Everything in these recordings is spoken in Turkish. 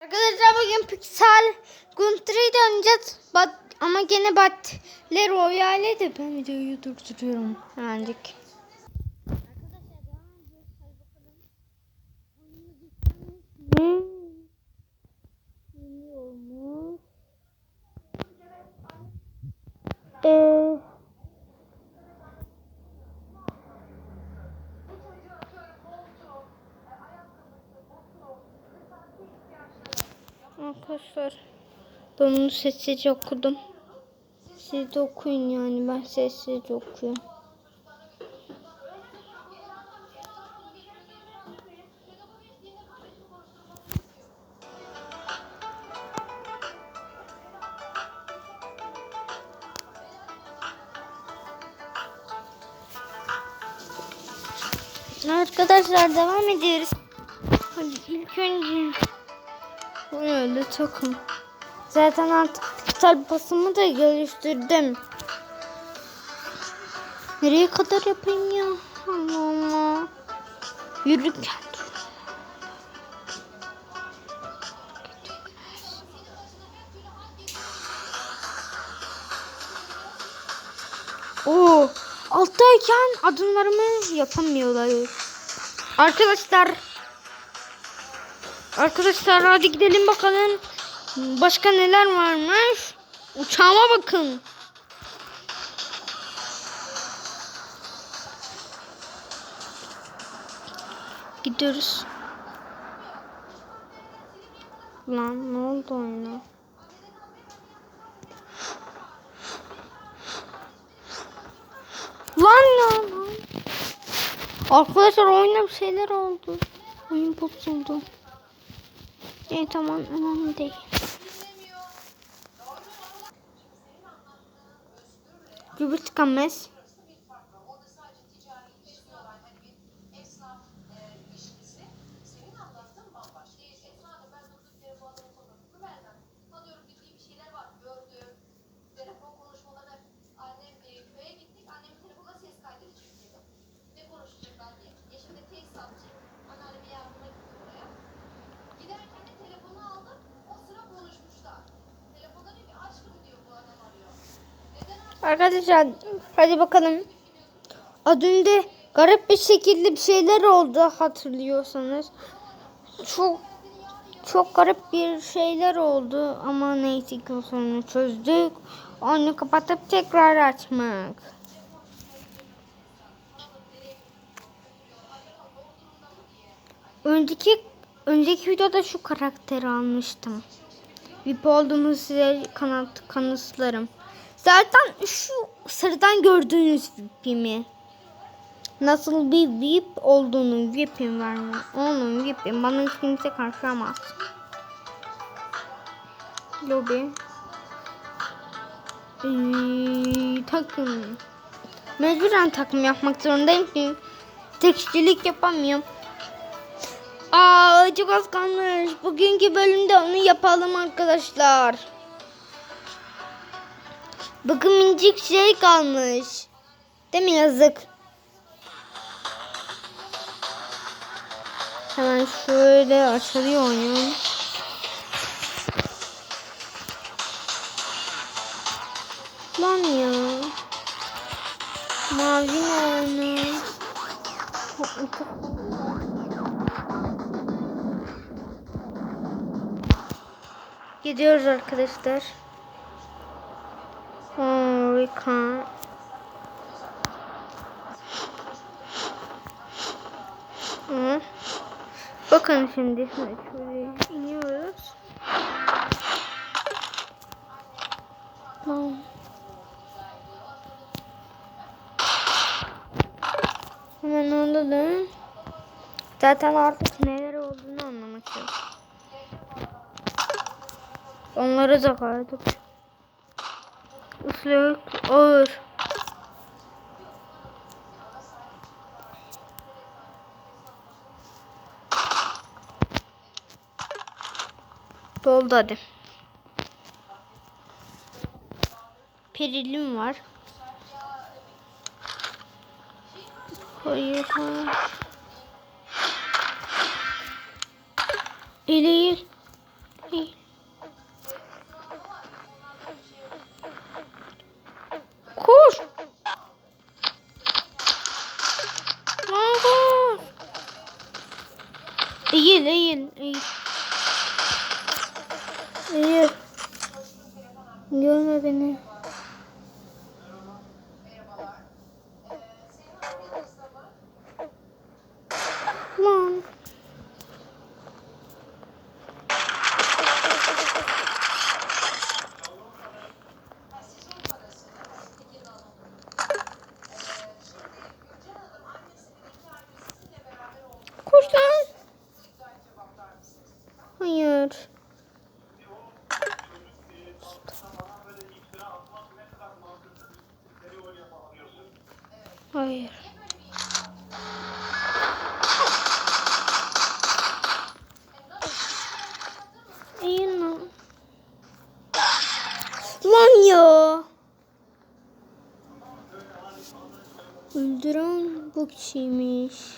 Arkadaşlar bugün Pixel Gunter'ı döneceğiz. Bat, ama gene Battle Royale de ben videoyu durduruyorum hemencik. Ee, Arkadaşlar ben onu sessizce okudum. Siz de okuyun yani ben sessizce okuyorum. Arkadaşlar devam ediyoruz. Hadi ilk önce Böyle takım. Zaten artık dijital basımı da geliştirdim. Nereye kadar yapayım ya? Allah Allah. Yürürken. Oo, alttayken adımlarımı yapamıyorlar. Arkadaşlar Arkadaşlar hadi gidelim bakalım. Başka neler varmış? Uçağıma bakın. Gidiyoruz. Lan ne oldu oyuna? Lan ya lan. Arkadaşlar oyuna bir şeyler oldu. Oyun bozuldu. İyi tamam önemli değil. Gibi tıkanmaz. Giderken de telefonu aldım. O sıra konuşmuşlar. Telefonda diyor ki aşkım diyor bu adam arıyor. Neden Arkadaşlar hadi bakalım. Az garip bir şekilde bir şeyler oldu hatırlıyorsanız. Çok çok garip bir şeyler oldu ama neyse ki sorunu çözdük. Onu kapatıp tekrar açmak. Önceki önceki videoda şu karakteri almıştım. VIP olduğunu size kanıt, kanıtlarım. Zaten şu sırdan gördüğünüz VIP'imi. Nasıl bir VIP olduğunu VIP'im var mı? Onun VIP'im. Bana kimse karşılamaz. Lobby. Ee, takım. Mecburen takım yapmak zorundayım ki tekstilik yapamıyorum. Aa çok az kalmış. Bugünkü bölümde onu yapalım arkadaşlar. Bakın minicik şey kalmış. Değil mi yazık? Hemen şöyle açılıyor oyun. Lan ya. Mavi ne? Gidiyoruz arkadaşlar. Harika. Hı. Bakın şimdi şöyle iniyoruz. Tamam. Hemen alalım. Zaten artık neler olduğunu anlamak istiyorum. Onları da kaydık. Üflük ağır. Doldu hadi. Perilim var. Koyuyorum. Eleği. Eleği. Beni. Lan. Hayır. 西米西。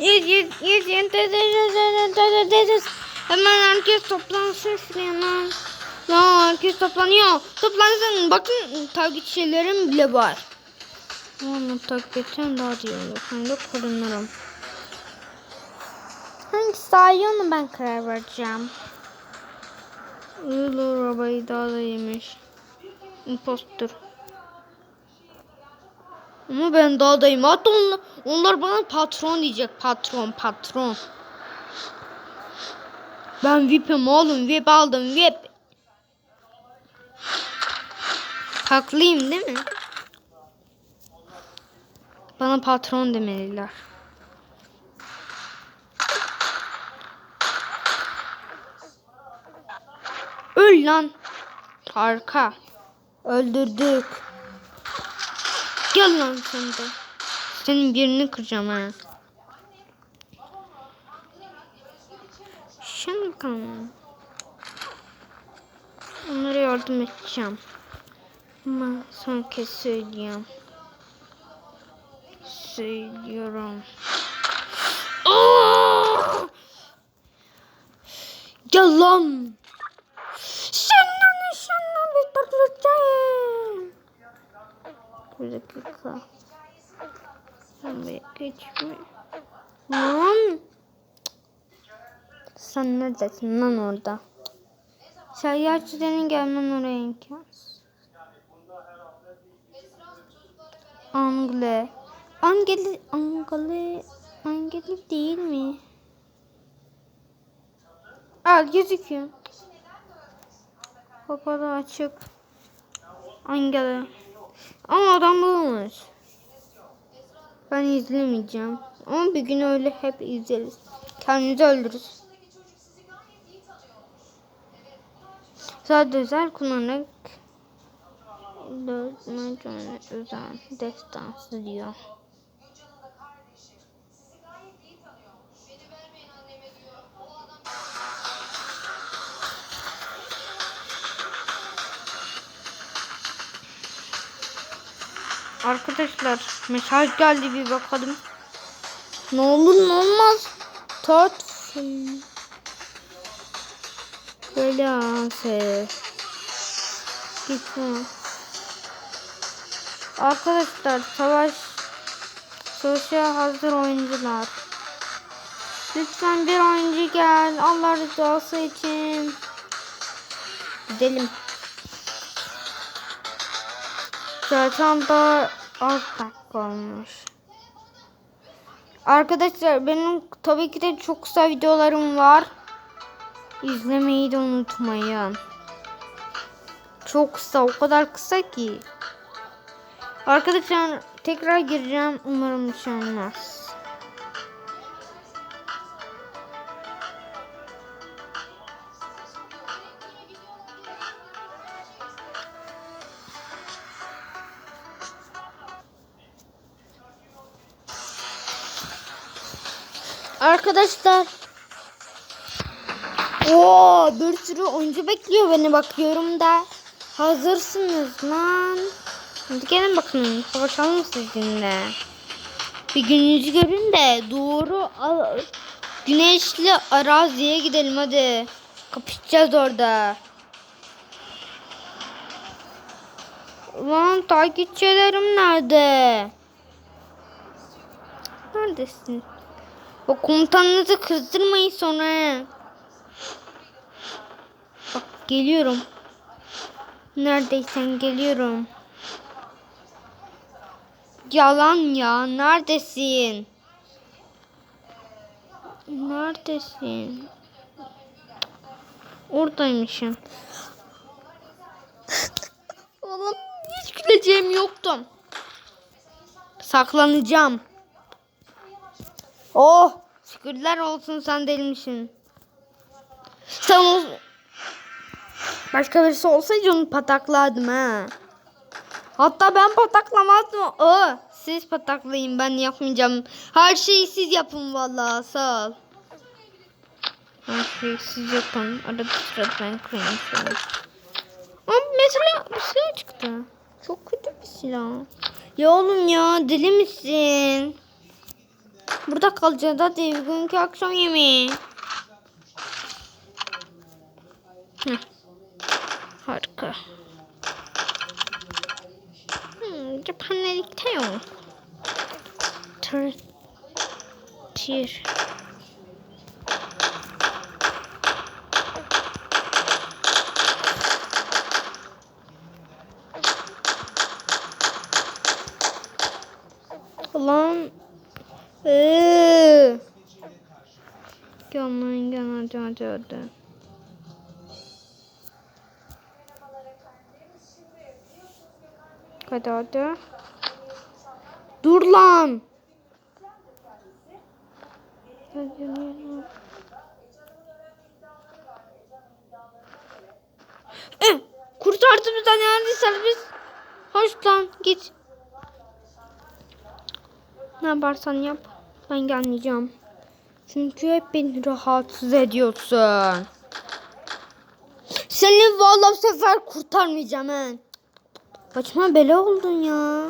Yüz yüz yüz yüz Hemen herkes toplansın şuraya lan. Ya herkes toplanıyor. Toplansın. Bakın takipçilerim bile var. Onu takip etsem daha iyi olur. Ben de korunurum. Hangisi daha onu ben karar vereceğim. Yıldır arabayı daha da yemiş. Impostor. Ama ben daha dayım. Hatta onlar, onlar bana patron diyecek. Patron, patron. Ben VIP'im oğlum. VIP aldım VIP. Haklıyım değil mi? Bana patron demeliler. Öl lan. Harika. Öldürdük. Gel lan sen de. Senin birini kıracağım ha. Şimdi bakalım. Onlara yardım edeceğim. Ama son kez söyleyeyim. Söylüyorum. Gel lan. Senden nişanla bitireceğim. Bir dakika. Bir geçme. Lan. Sen neredesin lan orada? Seyyarçıların gelmen oraya imkansız. Angle. Angeli, Angeli, Angeli değil mi? Al gözüküyor. Kapalı açık. Angeli. Ama adam bulmuş. Ben izlemeyeceğim. Ama bir gün öyle hep izleriz. Kendimizi öldürürüz. Sadece özel kullanarak göre özel destansı diyor. Arkadaşlar mesaj geldi bir bakalım. Ne olur ne olmaz. Tot Belası. Gitme. Arkadaşlar savaş savaşa hazır oyuncular. Lütfen bir oyuncu gel. Allah rızası için. Gidelim. Zaten daha az dakika olmuş. Arkadaşlar benim tabii ki de çok kısa videolarım var. izlemeyi de unutmayın. Çok kısa, o kadar kısa ki. Arkadaşlar tekrar gireceğim. Umarım bir şey olmaz. Arkadaşlar. Oo, bir sürü oyuncu bekliyor beni bakıyorum da. Hazırsınız lan. Hadi gelin bakın. Savaşalım sizinle. Bir gününüzü görün de doğru güneşli araziye gidelim hadi. Kapışacağız orada. Lan takipçilerim nerede? Neredesin? Bak komutanınızı kızdırmayın sonra. Bak geliyorum. Neredeysen geliyorum. Yalan ya. Neredesin? Neredesin? Oradaymışım. Oğlum hiç güleceğim yoktu. Saklanacağım. Oh! Şükürler olsun sen delmişsin. Sen o... Başka birisi olsaydı onu pataklardım ha. Hatta ben pataklamazdım. O, siz pataklayın ben yapmayacağım. Her şeyi siz yapın vallahi sağ ol. Her şeyi siz yapın. Arada sırada ben kırayım. Ama mesela bir silah çıktı. Çok kötü bir silah. Ya oğlum ya deli misin? Burada kalacağız hadi bugünkü akşam yemeği. Heh. Harika. Hmm, cephanelikte yok. Tır. Tir. Ulan. Gel lan gel hadi hadi hadi. Hadi hadi. Dur lan. Eh, kurtardı bir tane yani biz. Hoş lan git. Ne yaparsan yap. Ben gelmeyeceğim. Çünkü hep beni rahatsız ediyorsun. Seni vallahi bu sefer kurtarmayacağım he. Başıma bela oldun ya.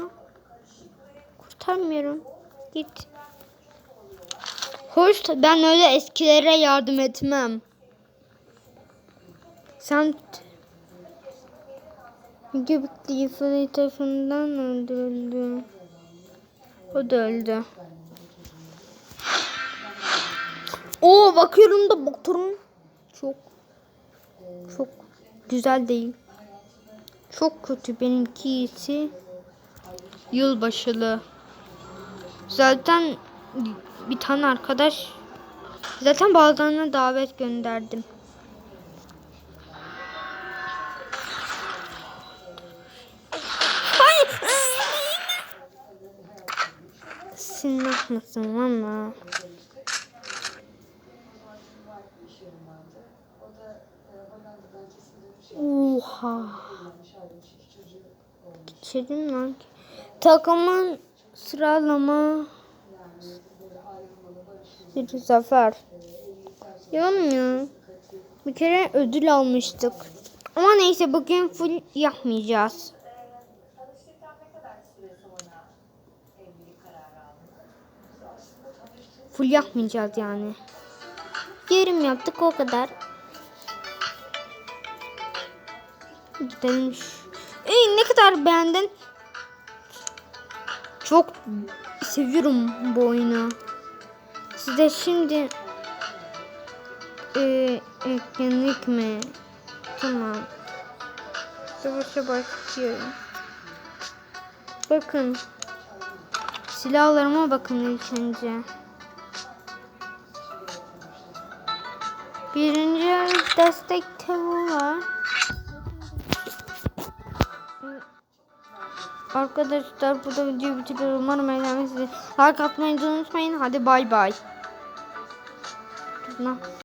Kurtarmıyorum. Git. Hoş ben öyle eskilere yardım etmem. Sen Göbekli ifade tarafından öldürüldü. O da öldü. Oo bakıyorum da doktorum çok çok güzel değil. Çok kötü benimkisi yılbaşılı. Zaten bir tane arkadaş zaten bazılarına davet gönderdim. Sinir mısın valla? Oha. Geçelim lan. Takımın sıralama bir zafer. Yanmıyor. Bir kere ödül almıştık. Ama neyse bugün full yapmayacağız. Full yapmayacağız yani. Yarım yaptık o kadar. Gidelim. Ey ne kadar beğendin? Çok seviyorum bu oyunu. Size şimdi e, eklendik mi? Tamam. Savaşa başlıyorum. Bakın. Silahlarıma bakın ilk önce. Birinci destek tavuğu var. Arkadaşlar burada videoyu bitiriyorum. Umarım eğlenmişsiniz. Like atmayı unutmayın. Hadi bay bay. Dur,